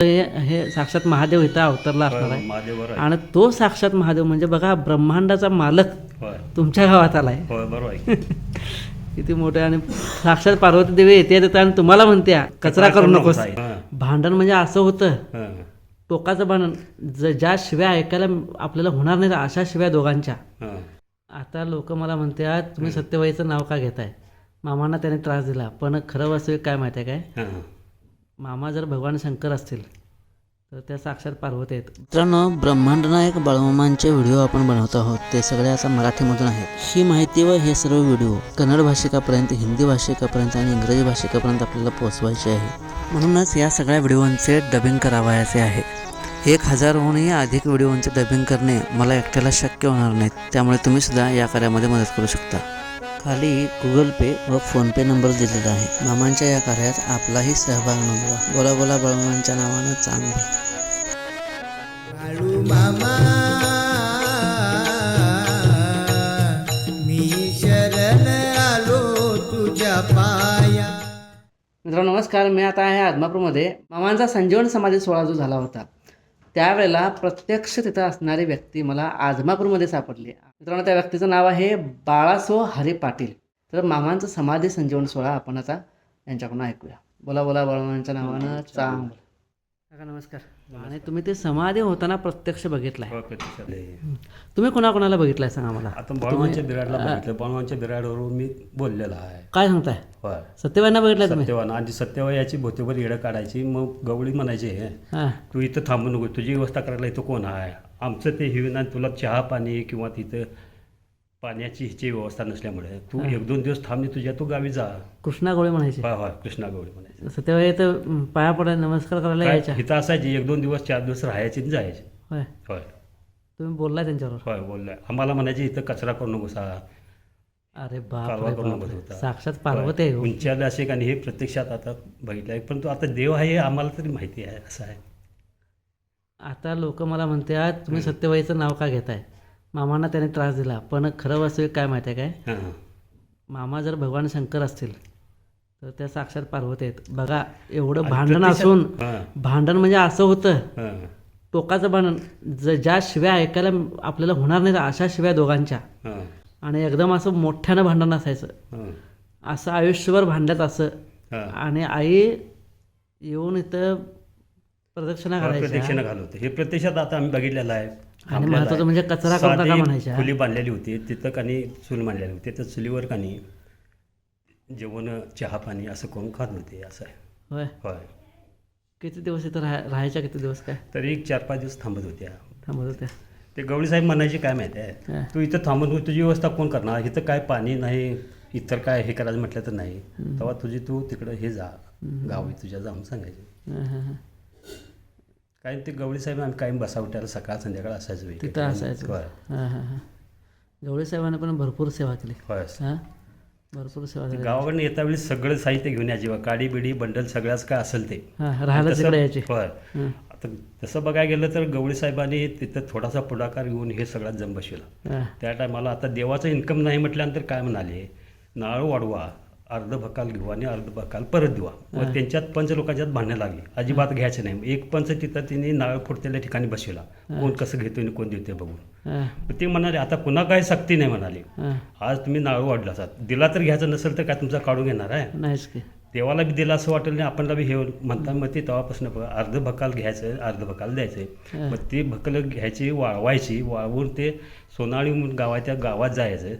हे साक्षात महादेव इथं अवतरला असणार आहे. आणि तो साक्षात महादेव म्हणजे बघा ब्रह्मांडाचा मालक तुमच्या गावात आलाय. आहे. किती मोठे आणि साक्षात पार्वती देवी येते येते आणि तुम्हाला म्हणते कचरा करू नकोस. भांडण म्हणजे असं होतं टोकाचं भांडण ज्या शिव्या ऐकायला आपल्याला होणार नाही अशा शिव्या दोघांच्या. आता लोक मला म्हणतात तुम्ही सत्यवाईचं नाव का घेताय? मामांना त्याने त्रास दिला पण खरं वास्तविक काय माहिती आहे काय. मामा जर भगवान शंकर असतील तर त्या साक्षात पार्वती आहेत. मित्रांनो ब्रह्मांडनायक बाळमामांचे व्हिडिओ आपण बनवत आहोत. ते सगळे आता मराठीमधून आहेत. ही माहिती व हे सर्व व्हिडिओ कन्नड भाषिकापर्यंत हिंदी भाषिकापर्यंत आणि इंग्रजी भाषिकापर्यंत आपल्याला पोहोचवायचे आहे. म्हणूनच या सगळ्या व्हिडिओंचे डबिंग करावयाचे आहे. एक हजारहूनही अधिक व्हिडिओंचे डबिंग करणे मला एकट्याला शक्य होणार नाही. त्यामुळे तुम्ही सुद्धा या कार्यामध्ये मदत करू शकता. खाली गुगल पे व फोनपे नंबर दिलेला आहे. मामांच्या या कार्यात आपलाही सहभाग नोंदवा. बोला बोला बळमांच्या नावानं चांगलं. बाळू मामा मी शरण आलो तुझ्या पाया. मित्रांनो नमस्कार. मी आता आहे आदमापूरमध्ये. मामांचा संजीवन समाधी सोहळा जो झाला होता. त्यावेळेला प्रत्यक्ष तिथं असणारी व्यक्ती मला आजमापूरमध्ये सापडली. मित्रांनो त्या व्यक्तीचं नाव आहे बाळासो हरी पाटील. तर मामांचं समाधी संजीवन सोहळा आपण आता यांच्याकडून ऐकूया. बोला बोला बाळमांच्या नावानं चांगलं. काका नमस्कार. आणि तुम्ही ते समाधी होताना प्रत्यक्ष बघितलाय. आहे. तुम्ही कोणाकोणाला बघितलाय सांगा मला? आता बाळवांच्या बिराडला बघितलं. बाळवांच्या बिराडवरून मी बोललेला आहे. काय सांगताय? सत्यवाईंना बघितलाय तुम्ही? सत्यवान आणि सत्यवा याची भोतेवर येडं काढायची. मग गवळी म्हणायची हां तू इथं थांबू नको. तुझी व्यवस्था करायला इथं कोण आहे? आमचं ते हिवी ना तुला चहा पाणी किंवा तिथं पाण्याची हिची व्यवस्था नसल्यामुळे. तू एक दोन दिवस थांबली तुझ्या तू गावी जा. कृष्णा गोळे म्हणायचे. कृष्णा गवळी म्हणायची. सत्यवाई तर पाया पडायला नमस्कार करायला काय, यायच्या. इथं असायची एक दोन दिवस चार दिवस राहायची आणि जायची. होय. होय. तुम्ही बोललाय त्यांच्याबरोबर होय बोललोय. आम्हाला म्हणायचे इथं कचरा करू नको सा अरे बाप कालवा रे करू बाप नको रे. होता साक्षात पार्वती आहे हो. उंचारले असे आणि हे प्रत्यक्षात आता बघितलं आहे परंतु आता देव आहे हे आम्हाला तरी माहिती आहे असं आहे. आता लोक मला म्हणतात तुम्ही सत्यवाईचं नाव का घेताय? मामांना त्याने त्रास दिला. पण खरं वास्तविक काय माहिती आहे काय? मामा जर भगवान शंकर असतील तर त्या साक्षात पार्वती आहेत. बघा एवढं भांडण असून भांडण म्हणजे असं होतं टोकाचं भांडण. ज ज्या शिव्या ऐकायला आपल्याला होणार नाही अशा शिव्या दोघांच्या. आणि एकदम असं मोठ्यानं भांडण असायचं. असं आयुष्यभर भांडत असं. आणि आई येऊन इथं प्रदक्षिणा करायच्या. प्रदक्षिणा घालवते. हे प्रत्यक्षात आता आम्ही बघितलेलं आहे. आणि महत्वाचं म्हणजे कचरा करू नका साधी म्हणायच्या. खोली बांधलेली होती तिथं कानी चूल मांडलेली होती तर चुलीवर कानी जेवण चहा पाणी असं करून खात होते असं आहे. होय? होय. किती दिवस इथं राहा राहायच्या किती दिवस काय? तरी एक चार पाच दिवस थांबत होत्या. थांबत होत्या. ते गवळी साहेब म्हणायचे काय माहिती आहे. तू इथं थांबून तुझी व्यवस्था कोण करणार? इथं काय पाणी नाही इतर काय हे करायचं म्हटलं तर नाही. तेव्हा तुझी तू तिकडं हे जा. गाव तुझ्या जाऊन सांगायचे. हं, हं, हं. काय ते गवळी साहेब आम्ही कायम बसा उठायला सकाळ संध्याकाळ असायचो. तिथं असायचं. होय. हां हां हां. गवळी साहेबांनी पण भरपूर सेवा केली. होय. हां? भरपूर सेवा केली. गावाकडनं येता वेळी सगळं साहित्य घेऊन यायचे बा काडी बिडी बंडल सगळ्याच काय असेल ते. हां राहायला तसं- तिकडे यायची. होय. हं, आता तसं बघायला गेलं तर गवळी साहेबांनी तिथं थोडासा पुढाकार घेऊन हे सगळ्यात जम बसविला हां. त्या टायमाला आता देवाचं इन्कम नाही म्हटल्यानंतर काय म्हणाले? नारळ वाढवा. अर्ध भकाल घेऊ आणि अर्ध भकाल परत देवा व त्यांच्यात पंच लोकांच्यात भांडणं लागली. अजिबात घ्यायचं नाही. एक पंच तिथं तिने नारळ फोडतेल्या ठिकाणी बसविला. कोण कसं घेतोय आणि कोण देतोय बघून. मग ते म्हणाले आता कुणा काय सक्ती नाही म्हणाले. आज तुम्ही नारळ वाढला असाल दिला तर घ्यायचं नसेल तर काय तुमचा काढून घेणार आहे? देवाला बी दिला असं वाटेल नाही आपणला बी हे म्हणता मग ते तेव्हापासून अर्ध भकाल घ्यायचं अर्ध भकाल द्यायचं. मग ती भकल घ्यायची वाळवायची वाळवून ते सोनाळी म्हणून गावाच्या गावात जायचं.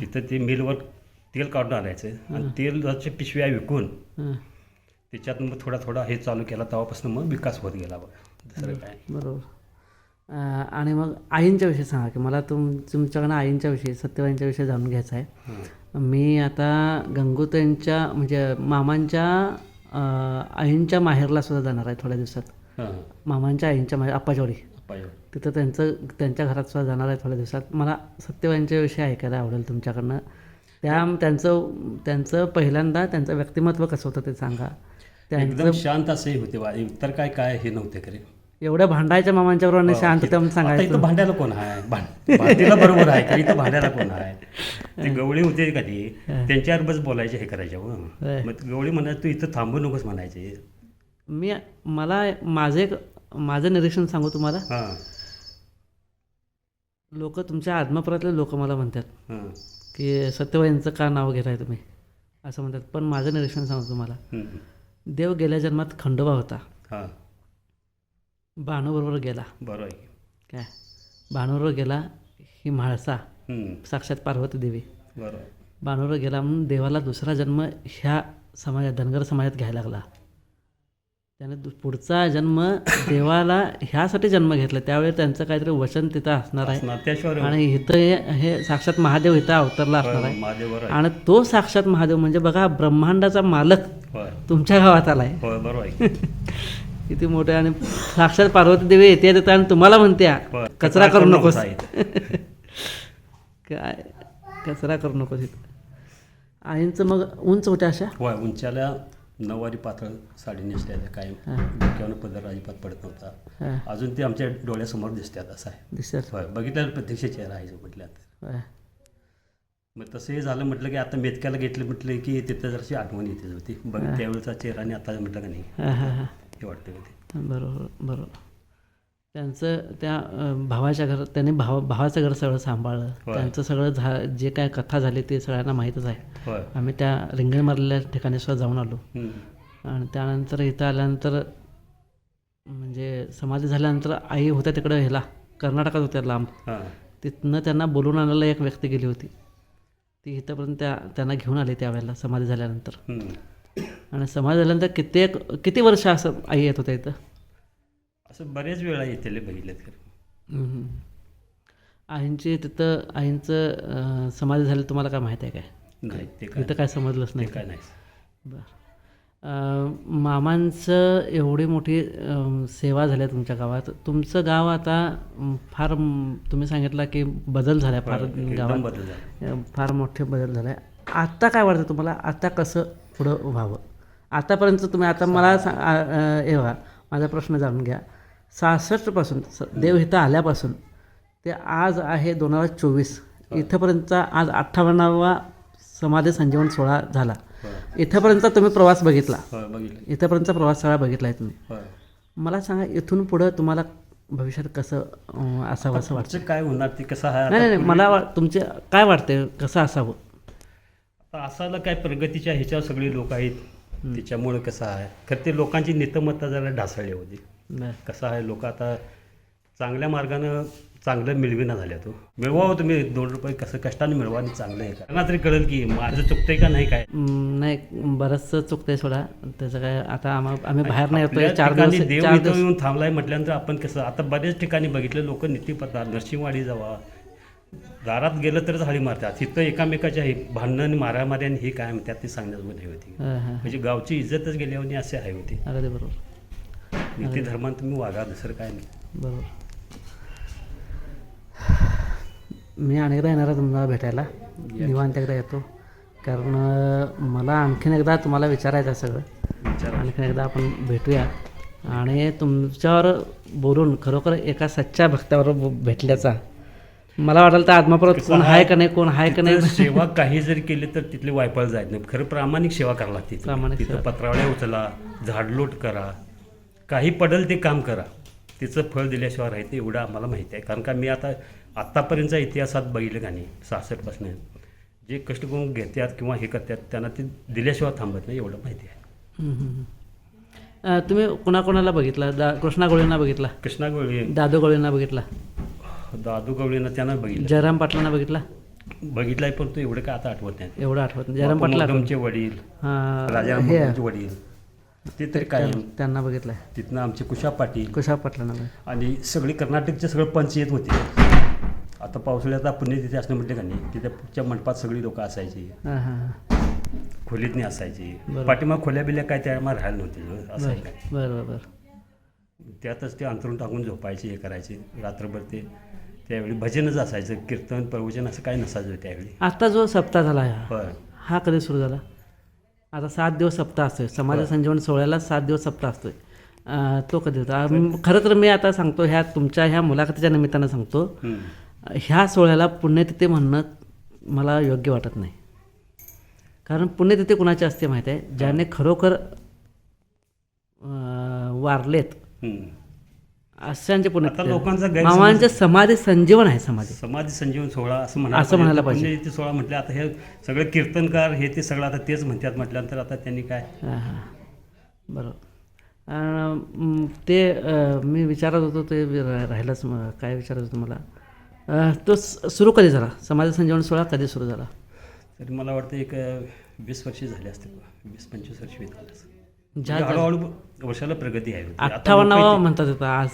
तिथं ते मिलवर तेल काढून आणायचं. आणि तेलाच्या पिशव्या विकून त्याच्यात मग थोडा थोडा हे चालू केला तेव्हापासून मग विकास होत गेला बघ. दुसरं काय. बरोबर. आणि मग आईंच्या विषयी सांगा की मला तुम तुमच्याकडनं आईंच्या विषयी सत्यवाईंच्या विषयी जाणून घ्यायचं आहे. मी आता गंगोताईंच्या म्हणजे मामांच्या आईंच्या माहेरला सुद्धा जाणार आहे थोड्या दिवसात. मामांच्या आईंच्या माहेर अप्पाचोडी पाहिजे तिथं त्यांचं त्यांच्या घरात सुद्धा जाणार आहे थोड्या दिवसात. मला सत्यवाईंच्या विषयी ऐकायला आवडेल तुमच्याकडनं. त्या त्यांचं त्यांचं पहिल्यांदा त्यांचं व्यक्तिमत्व कसं होतं ते सांगा. एकदम त्यांचं शांत असे होते बा. इतर काय काय हे नव्हते खरे. एवढ्या भांडायच्या मामांच्या बरोबर. शांत सांगायचं इथं भांड्याला कोण आहे भांड. भांडीला बरोबर आहे का? इथं भांड्याला कोण आहे ते गवळी होते कधी त्यांच्यावर बस बोलायचे हे करायचे. मग ते गवळी म्हणायचे तू इथं थांबू नकोस म्हणायचे. मी मला माझं माझं निरीक्षण सांगू तुम्हाला. हां. लोक तुमच्या आत्मापुरातले लोक मला म्हणतात हां. की सत्यवाईंचं का नाव घेताय तुम्ही? असं म्हणतात. पण माझं निरीक्षण सांगू तुम्हाला. देव गेल्या जन्मात खंडोबा होता. हां. भानूबरोबर गेला. बरोबर काय? भानूबरोबर गेला ही म्हाळसा. साक्षात पार्वती देवी. बरोबर बाणूवर गेला म्हणून देवाला दुसरा जन्म ह्या समाजात धनगर समाजात घ्यायला लागला. त्याने पुढचा जन्म देवाला ह्यासाठी जन्म घेतला. त्यावेळी त्यांचं काहीतरी वचन तिथं असणार आहे. आणि इथं हे- साक्षात महादेव इथं अवतरला असणार आहे. आणि तो साक्षात महादेव म्हणजे बघा ब्रह्मांडाचा मालक तुमच्या गावात आलाय. किती मोठे आणि साक्षात पार्वती देवी येते येते आणि तुम्हाला म्हणत्या. कचरा करू नकोस. काय? कचरा करू नकोस इथं. आईंचं मग उंच होत्या अशा? होय उंच्याला नऊवारी पातळ साडी नेसल्याच्या काय हां. डोक्यावर पदर अजिबात पडत नव्हता. हां. अजून ते आमच्या डोळ्यासमोर दिसतात असं आहे. दिसतात होय बघितलं प्रत्यक्ष चेहरा आहे म्हटलं तर. मग तसंही झालं म्हटलं की आता मेतक्याला घेतलं म्हटलं की तिथं जराशी आठवण येते होती बघ त्यावेळेचा चेहरा आणि आता म्हटलं का नाही. हां हां हां. हे वाटतं होते बरोबर बरोबर. त्यांचं त्या भावाच्या घर त्यांनी भाव भावाचं घर सगळं सांभाळलं. त्यांचं सगळं झा जे काय कथा झाली ते सगळ्यांना माहीतच आहे. आम्ही त्या रिंगण मारलेल्या ठिकाणी सुद्धा जाऊन आलो. आणि त्यानंतर इथं आल्यानंतर म्हणजे समाधी झाल्यानंतर आई होत्या तिकडं ह्याला कर्नाटकात होत्या लांब. हां. तिथनं त्यांना बोलून आणायला एक व्यक्ती गेली होती. ती इथंपर्यंत त्या त्यांना घेऊन आली त्यावेळेला समाधी झाल्यानंतर. आणि समाधी झाल्यानंतर कित्येक किती वर्ष असं आई येत होत्या इथं? असं बरेच वेळा येते बघितलं तर हम्म. आईंची तिथं आईंचं समाधी झाली तुम्हाला काय माहीत आहे काय? नाही ते काय समजलंच नाही. काय नाही. बरं. मामांचं एवढी मोठी सेवा झाल्या तुमच्या गावात. तुमचं गाव आता फार तुम्ही सांगितलं की बदल झाला फार एकदम गावात. बदल झाला फार मोठे बदल झाले आत्ता काय वाटतं तुम्हाला? आता कसं पुढं व्हावं? आतापर्यंत तुम्ही आता मला सा आ- अं, हे बघा माझा प्रश्न जाणून घ्या. सहासष्टपासून स देव इथं आल्यापासून ते आज आहे दोन हजार चोवीस. इथंपर्यंतचा आज अठ्ठावन्नावा समाधी संजीवन सोहळा झाला. इथंपर्यंतचा तुम्ही प्रवास बघितला. इथंपर्यंतचा प्रवास सगळा बघितला आहे तुम्ही मला सांगा इथून पुढं तुम्हाला भविष्यात कसं असावं असं वाटतं? काय होणार? ते कसं आहे? नाही नाही मला तुमचे काय वाटते कसं असावं? आता असायला काय प्रगतीच्या ह्याच्यावर सगळी लोक आहेत. त्याच्यामुळे कसं आहे? खरं ते लोकांची नीतमत्ता जरा ढासळली होती. बरं कसं आहे लोक आता चांगल्या मार्गानं चांगलं मिळविना झाल्या तो. मिळवावं तुम्ही दोन रुपये कसं कष्टाने मिळवा आणि चांगलं आहे त्यांना तरी कळेल की माझं चुकतंय का नाही काय? नाही बरंचसं चुकतंय सोडा. त्याचं काय आता आम्हा आम्ही बाहेर नाही येतोय चार ठिकाणी दिवस देव चार इथं दिवस येऊन थांबलाय म्हटल्यानंतर आपण कसं आता बरेच ठिकाणी बघितलं लोक नीतीपत्ता नरसिंहवाडी जावा. दारात गेलं तरच हाळी मारतात. तिथं एकामेकाच्या हे भांडण मारामारी आणि हे काय म्हणतात ते सांगण्यास हे होती. हां हां म्हणजे गावची इज्जतच गेल्यावर असे आहे होती. अगदी बरोबर. नीती धर्मान तुम्ही वागा दुसरं काय नाही. बरोबर. मी अनेकदा येणार आहे तुम्हाला भेटायला. निवांत एकदा येतो. कारण मला आणखीन एकदा तुम्हाला विचारायचं सगळं. विचार. आणखीन एकदा आपण भेटूया. आणि तुमच्यावर बोलून खरोखर एका सच्च्या भक्तावर भेटल्याचा मला वाटेल तर आत्मापुरात कसं कोण आहे? का नाही कोण आहे का नाही? सेवा काही जरी केली तर तिथले वायफळ जायत नाही. खरं प्रामाणिक सेवा करावी लागते. तिथं. प्रामाणिक. पत्रावळ्या उचला झाडलोट करा काही पडल ते काम करा. तिचं फळ दिल्याशिवाय राहते एवढं आम्हाला माहिती आहे. कारण का मी आता आत्तापर्यंतच्या इतिहासात बघितलं का नाही सहासष्टपासून. जे कष्ट करून घेतात किंवा हे करतात त्यांना ते दिल्याशिवाय थांबत नाही एवढं माहिती आहे. तुम्ही कोणाकोणाला बघितला? दा कृष्णा गोळींना बघितला? कृष्णा गवळी दादू गोळींना बघितला? दादू गवळीनं त्यांना बघितलं. जयराम पाटलांना बघितला? बघितलंय पण तो एवढं काय आता आठवत नाही. एवढं आठवत नाही. जयराम पाटला वडील हां, राजाराम वडील. ते तरी काय? त्यांना बघितलंय. तिथनं आमचे कुशा पाटील. कुशा पाटलांना. आणि सगळे कर्नाटकचे सगळे पंच येत होते. आता पावसाळ्यात पुणे तिथे असणं म्हटलं का नाही तिथे पुढच्या मंडपात सगळी लोक असायची. हां हां हां. खोलीत नाही असायची. बरं. पाठीमाग खोल्या बिल्या काय त्यामुळे राहायला नव्हते असं आहे काय? बरं बरं बरं त्यातच ते अंतरून टाकून झोपायचे हे करायचे. रात्रभर ते त्यावेळी भजनच असायचं कीर्तन प्रवचन असं काय नसायचं त्यावेळी. आता जो सप्ताह झाला हा. होय. हा कधी सुरू झाला? आता सात दिवस सप्ताह असतोय. समाज संजीवन सोहळ्याला सात दिवस सप्ताह असतोय. तो कधी होता? खरं तर मी आता सांगतो ह्या तुमच्या ह्या मुलाखतीच्या निमित्तानं सांगतो. ह्या सोहळ्याला पुण्यतिथी म्हणणं मला योग्य वाटत नाही. कारण पुण्यतिथी कुणाची असते माहीत आहे? ज्याने खरोखर वारलेत. अशांचे आता पुण्य लोकांचा मामांच्या समाधी संजीवन आहे समाधी. समाधी संजीवन सोहळा असं असं म्हणायला पाहिजे. पुण्यतिथी सोहळा म्हटलं आता हे सगळे कीर्तनकार हे ते सगळं आता तेच म्हणतात म्हटल्यानंतर आता त्यांनी काय? हां बरोबर ते मी विचारत होतो ते राहिलंच काय विचारत होतो मला. तो सुरू कधी झाला? समाधी संजीवन सोहळा कधी सुरू झाला? तरी मला वाटतं एक वीस वर्षे झाले असते वीस पंचवीस वर्ष झाले असेल. ज्या म्हणजे हळूहळू वर्षाला प्रगती आहे. होती. अठ्ठावन्नावा म्हणतात येतं आज.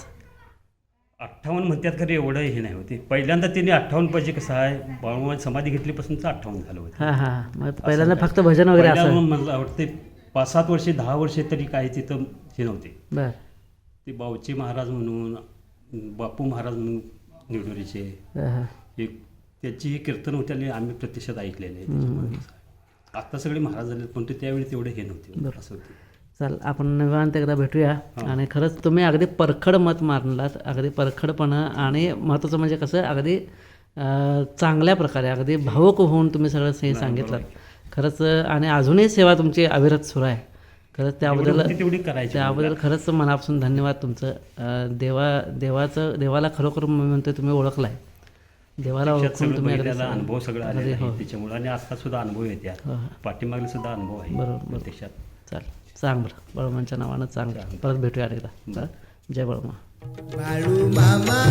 अठ्ठावन्न म्हणतात खरं एवढं हे नाही होते. पहिल्यांदा त्यांनी अठ्ठावन्न पाहिजे कसं आहे बाळूमामा समाधी घेतलीपासूनच अठ्ठावन्न झालं होतं. हां हां. पहिल्यांदा फक्त भजन वगैरे असं? मला वाटते पाच सात वर्षे दहा वर्षे तरी काही तिथं हे नव्हते. बर. ते बावची महाराज म्हणून बापू महाराज म्हणून निवडुरीचे एक त्याची ही कीर्तन होत्याने आम्ही प्रत्यक्षात ऐकलेले आहे. आता सगळे महाराज झाले पण ते त्यावेळी तेवढे हे नव्हते. असं होते. चल आपण निवांत एकदा भेटूया. आणि खरंच तुम्ही अगदी परखड मत मारलात अगदी परखडपणं आणि महत्त्वाचं म्हणजे कसं अगदी चांगल्या प्रकारे अगदी भावुक होऊन तुम्ही सगळं हे सांगितलं. खरंच आणि अजूनही सेवा तुमची अविरत सुरू आहे. खरंच त्याबद्दल तेवढी करायची त्याबद्दल खरंच मनापासून धन्यवाद तुमचं. देवा देवाचं देवाला खरोखर मी म्हणतोय तुम्ही ओळखलाय. देवाला त्यात ओळखून तुम्ही अनुभव सगळं हो. आहे त्याच्यामुळे आणि आता सुद्धा अनुभव येते हो, हो. पाठीमागले सुद्धा अनुभव आहे बरोबर. प्रत्यक्षात. चाल सांग बरं बळमांच्या नावानं चांग परत भेटूया एकदा. जय बळमा बाळू मामा.